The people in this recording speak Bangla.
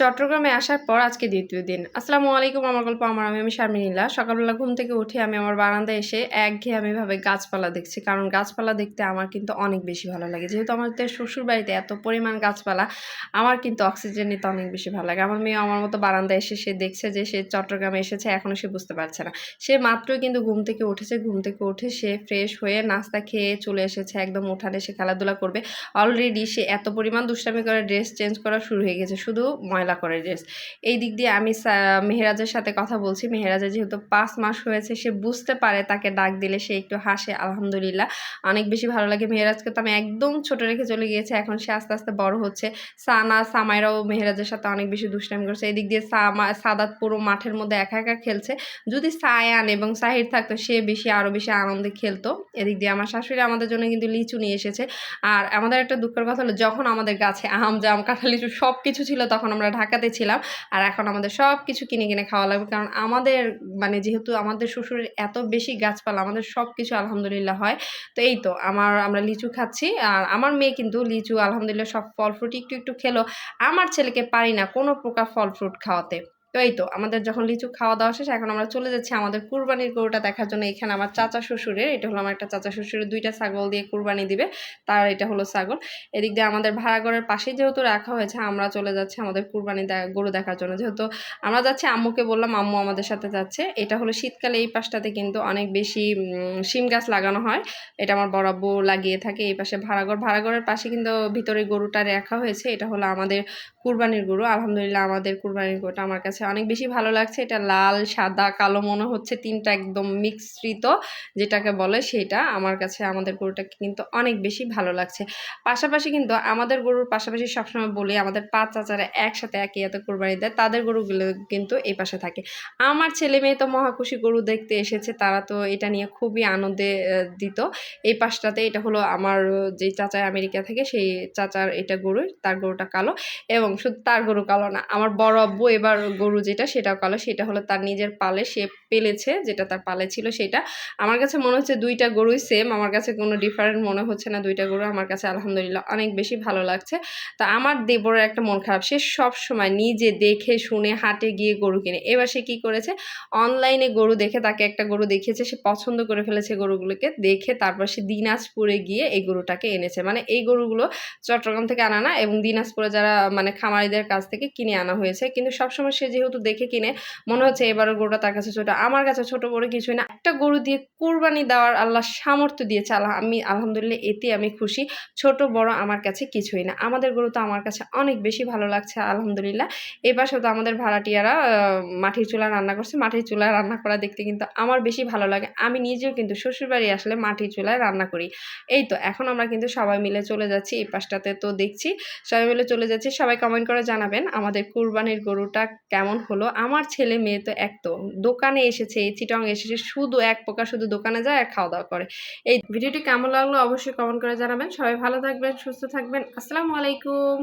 চট্টগ্রামে আসার পর আজকে দ্বিতীয় দিন। আসসালামু আলাইকুম, আমার গল্প, আমার আমি আমি শারমিনীলা সকালবেলা ঘুম থেকে উঠে আমি আমার বারান্দায় এসে একঘেয়েমিভাবে গাছপালা দেখছি। কারণ গাছপালা দেখতে আমার কিন্তু অনেক বেশি ভালো লাগে। যেহেতু আমাদের শ্বশুর বাড়িতে এত পরিমাণ গাছপালা, আমার কিন্তু অক্সিজেন নিতে অনেক বেশি ভালো লাগে। আমার মেয়ে আমার মতো বারান্দায় এসে সে দেখছে যে সে চট্টগ্রামে এসেছে এখনও সে বুঝতে পারছে না। সে মাত্রই কিন্তু ঘুম থেকে উঠেছে। ঘুম থেকে উঠে সে ফ্রেশ হয়ে নাস্তা খেয়ে চলে এসেছে। একদম উঠানে সে খেলাধুলা করবে। অলরেডি সে এত পরিমাণ দুষ্টামি করে, ড্রেস চেঞ্জ করা শুরু হয়ে গেছে। শুধু ময়লা করে ড্রেস এই দিক দিয়ে আমি মেহেরাজের সাথে কথা বলছি। মেহেরাজের যেহেতু পাঁচ মাস হয়েছে, সে বুঝতে পারে তাকে ডাক দিলে সে একটু হাসে, আলহামদুলিল্লাহ। অনেক বেশি ভালো লাগে। মেহেরাজকে তো আমি একদম ছোট রেখে চলে গিয়েছে, এখন সে আস্তে আস্তে বড় হচ্ছে। সানা, সামাইরাও মেহেরাজের সাথে অনেক বেশি দুষ্টামি করছে। এই দিক দিয়ে সামা, সাদাত পুরো মাঠের মধ্যে একা একা খেলছে। যদি সায়ান এবং সাহির থাকতো, সে বেশি আরও বেশি আনন্দে খেলতো। এদিক দিয়ে আমার শাশুড়ি আমাদের জন্য কিন্তু লিচু নিয়ে এসেছে। আর আমাদের একটা দুঃখের কথা হলো, যখন আমাদের গাছে আম, জাম, কাঁঠাল, লিচু সব কিছু ছিল, তখন আমরা ঢাকাতে ছিলাম। আর এখন আমাদের সব কিছু কিনে কিনে খাওয়া লাগবে। কারণ আমাদের মানে যেহেতু আমাদের শ্বশুরের এত বেশি গাছপালা, আমাদের সব কিছু আলহামদুলিল্লাহ হয়। তো এই তো, আমার, আমরা লিচু খাচ্ছি। আর আমার মেয়ে কিন্তু লিচু, আলহামদুলিল্লাহ সব ফল ফ্রুট একটু একটু খেলো। আমার ছেলেকে পারি না কোনো প্রকার ফল ফ্রুট খাওয়াতে। তো এই তো আমাদের যখন লিচু খাওয়া দাওয়া শেষ, এখন আমরা চলে যাচ্ছি আমাদের কুরবানির গরুটা দেখার জন্য। এখানে আমার চাচা শ্বশুরের, এটা হলো আমার একটা চাচা শ্বশুরের দুইটা ছাগল দিয়ে কুরবানি দিবে, তার এটা হলো ছাগল। এদিক দিয়ে আমাদের ভাড়াঘরের পাশেই যেহেতু রাখা হয়েছে, আমরা চলে যাচ্ছি আমাদের কুরবানি গরু দেখার জন্য। যেহেতু আমরা যাচ্ছি, আম্মুকে বললাম, আম্মু আমাদের সাথে যাচ্ছে। এটা হলো শীতকালে এই পাশটাতে কিন্তু অনেক বেশি শিম গাছ লাগানো হয়। এটা আমার বড় আব্বু লাগিয়ে থাকে এই পাশে ভাড়াঘর। ভাড়াঘরের পাশে কিন্তু ভিতরে গরুটা রাখা হয়েছে। এটা হলো আমাদের কুরবানির গরু। আলহামদুলিল্লাহ আমাদের কুরবানির গরুটা আমার কাছে অনেক বেশি ভালো লাগছে। এটা লাল, সাদা, কালো মনে হচ্ছে তিনটা একদম মিশ্রিত যেটাকে বলে সেটা। আমার কাছে, আমাদের গরুটা কিন্তু অনেক বেশি ভালো লাগছে। পাশাপাশি কিন্তু আমাদের গরুর পাশাপাশি সবসময় বলি, আমাদের পাঁচ চাচারা একসাথে একই এত কোরবানি দেয়, তাদের গরুগুলো কিন্তু এই পাশে থাকে। আমার ছেলে মেয়ে তো মহাখুশি গরু দেখতে এসেছে, তারা তো এটা নিয়ে খুবই আনন্দে দিত। এই পাশটাতে এটা হলো আমার যে চাচা আমেরিকা থেকে, সেই চাচার এটা গরু, তার গরুটা কালো এবং শুধু তার গরু কালো না, আমার বড় আব্বু এবার গরু যেটা, সেটাও কালো, সেটা হলো তার নিজের পালে সে পেলেছে, যেটা তার পালে ছিল সেটা। আমার কাছে মনে হচ্ছে দুইটা গরুই সেম আমার কাছে কোনো ডিফারেন্ট মনে হচ্ছে না দুইটা গরু, আমার কাছে আলহামদুলিল্লাহ অনেক বেশি ভালো লাগছে। তা আমার দেবরের একটা মন খারাপ, সে সব সময় নিজে দেখে, শুনে, হাটে গিয়ে গরু কিনে। এবার সে কী করেছে? অনলাইনে গরু দেখে, তাকে একটা গরু দেখিয়েছে, সে পছন্দ করে ফেলেছে গরুগুলোকে, দেখে তারপর সে দিনাজপুরে গিয়ে এই গরুটাকে এনেছে। মানে এই গরুগুলো চট্টগ্রাম থেকে আনা না, এবং দিনাজপুরে যারা মানে খামারিদের কাছ থেকে কিনে আনা হয়েছে, কিন্তু সবসময় সে যেহেতু দেখে কিনে, মনে হচ্ছে এবারের গরুটা তার কাছে ছোট। আমার কাছে ছোট বড় কিছুই না। একটা গরু দিয়ে কুরবানি দেওয়ার আল্লাহ সামর্থ্য দিয়েছে। আল্লাহ, আমি আলহামদুলিল্লাহ এতে আমি খুশি। ছোট, বড় আমার কাছে কিছুই না। আমাদের গরু তো আমার কাছে অনেক বেশি ভালো লাগছে, আলহামদুলিল্লাহ। এই পাশে তো আমাদের ভাড়াটিয়ারা মাটির চুলায় রান্না করছে। মাটির চুলায় রান্না করা দেখতে কিন্তু আমার বেশি ভালো লাগে। আমি নিজেও কিন্তু শ্বশুরবাড়ি আসলে মাটির চুলায় রান্না করি। এই তো, এখন আমরা কিন্তু সবাই মিলে চলে যাচ্ছি এই পাশটাতে তো দেখছি। সবাই মিলে চলে যাচ্ছি। সবাই কমেন্ট করে জানাবেন আমাদের কুরবানির গরুটা কেমন হলো, আমার ছেলে মেয়ে তো এক তো, দোকানে এসেছে চিটং এসেছে, শুধু এক প্রকার শুধু দোকানে যায় আর খাওয়া দাওয়া করে। এই ভিডিওটি কেমন লাগল অবশ্যই কমেন্ট করে জানাবেন। সবাই ভালো থাকবেন, সুস্থ থাকবেন। আসসালামু আলাইকুম।